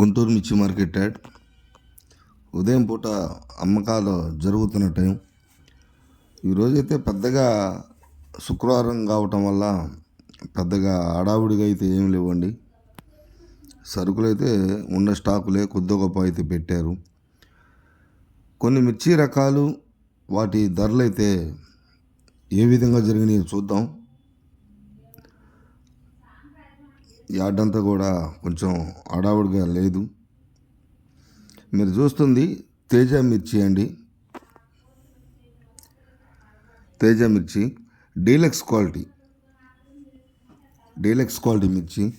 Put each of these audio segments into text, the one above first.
గుంటూరు మిర్చి market add. ఉదయం పూట అమ్మకాలు జరుగుతున్న టైం. ఈరోజైతే పెద్దగా శుక్రవారం కావటం వల్ల పెద్దగా హడావుడిగా అయితే ఏం లేవండి. సరుకులు అయితే ఉన్న స్టాకులే కొద్ది గొప్ప అయితే పెట్టారు. కొన్ని మిర్చి రకాలు వాటి ధరలు అయితే ఏ విధంగా జరిగినాయో చూద్దాం. యార్డ్ అంతా కూడా కొంచెం హడావుడిగా లేదు. మీరు చూస్తుంది తేజ మిర్చి అండి. తేజ మిర్చి డీలక్స్ క్వాలిటీ. డీలక్స్ క్వాలిటీ మిర్చి.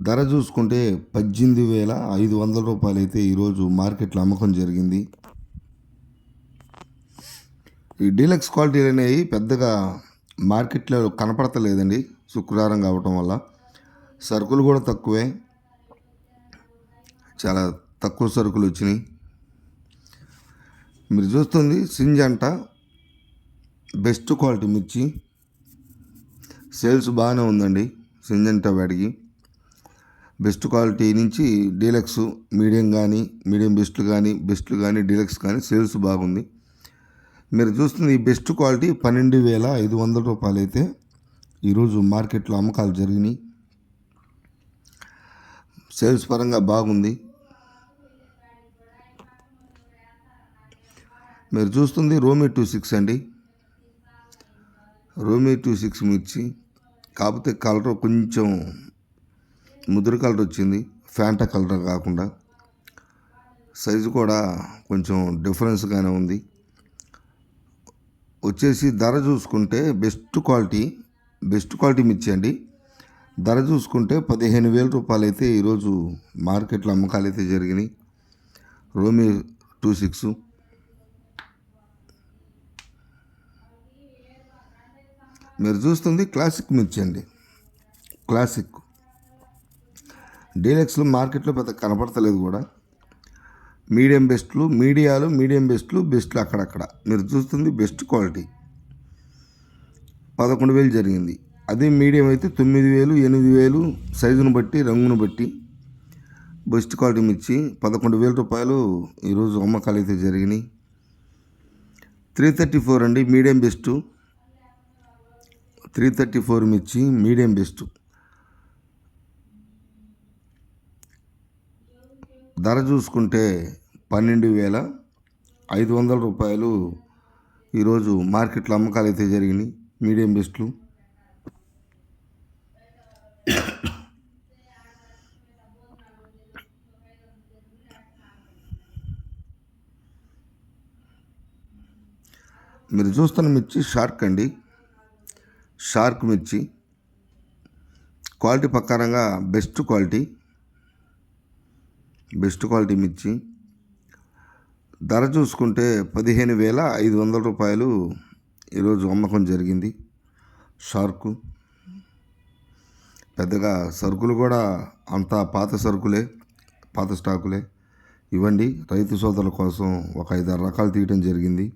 ధర చూసుకుంటే పద్దెనిమిది వేల ఐదు వందల రూపాయలు అయితే ఈరోజు మార్కెట్లో అమ్మకం జరిగింది. ఈ డీలక్స్ క్వాలిటీలు అనేవి పెద్దగా మార్కెట్లో కనపడతలేదండి. శుక్రవారం కావటం వల్ల సరుకులు కూడా తక్కువే. చాలా తక్కువ సరుకులు వచ్చినాయి. మీరు చూస్తుంది సింజంట బెస్ట్ క్వాలిటీ మిర్చి. సేల్స్ బాగానే ఉందండి సింజంట వాడికి. బెస్ట్ క్వాలిటీ నుంచి డీలక్స్ మీడియం కానీ మీడియం బెస్ట్లు కానీ బెస్ట్లు కానీ డీలక్స్ కానీ సేల్స్ బాగుంది. మీరు చూస్తుంది ఈ బెస్ట్ క్వాలిటీ పన్నెండు వేల ఐదు వందల రూపాయలు అయితే ఈరోజు మార్కెట్లో అమ్మకాలు జరిగినాయి. సేల్స్ పరంగా బాగుంది. మీరు చూస్తుంది రోమి టూ సిక్స్ అండి. రోమి టూ సిక్స్ మిర్చి కాకపోతే కలర్ కొంచెం ముదురు కలర్ వచ్చింది. ఫ్యాంటా కలర్ కాకుండా. సైజు కూడా కొంచెం డిఫరెన్స్గానే ఉంది. వచ్చేసి ధర చూసుకుంటే బెస్ట్ క్వాలిటీ బెస్ట్ క్వాలిటీ మిర్చి అండి. ధర చూసుకుంటే పదిహేను వేల రూపాయలు అయితే ఈరోజు మార్కెట్లో అమ్మకాలు అయితే జరిగినాయి. రోమి టూ సిక్స్. మీరు చూస్తుంది క్లాసిక్ మిర్చి అండి. క్లాసిక్. డీలక్స్లో మార్కెట్లో పెద్ద కనపడతలేదు కూడా. మీడియం బెస్ట్లు మీడియాలు మీడియం బెస్ట్లు బెస్ట్లు అక్కడక్కడ. మీరు చూస్తుంది బెస్ట్ క్వాలిటీ. పదకొండు వేలు జరిగింది. అదే మీడియం అయితే తొమ్మిది వేలు ఎనిమిది వేలు సైజును బట్టి రంగును బట్టి బెస్ట్ క్వాలిటీ మిర్చి. పదకొండు వేల రూపాయలు ఈరోజు అమ్మకాలు అయితే జరిగినాయి. త్రీ థర్టీ ఫోర్ అండి medium best. Three thirty four మిర్చి మీడియం బెస్ట్. ధర చూసుకుంటే పన్నెండు వేల ఐదు వందల రూపాయలు ఈరోజు మార్కెట్లో అమ్మకాలు అయితే జరిగినాయి మీడియం బెస్ట్లు. మీరు చూస్తున్న మిర్చి షార్క్ అండి. షార్క్ మిర్చి. క్వాలిటీ ప్రకారంగా బెస్ట్ క్వాలిటీ. బెస్ట్ క్వాలిటీ మిర్చి. ధర చూసుకుంటే పదిహేను వేల ఐదు వందల రూపాయలు ఈరోజు అమ్మకం జరిగింది. షార్కు. పెద్దగా సరుకులు కూడా అంతా పాత సరుకులే పాత స్టాకులే. ఇవ్వండి రైతు సోదరుల కోసం ఒక ఐదారు రకాలు తీయడం జరిగింది.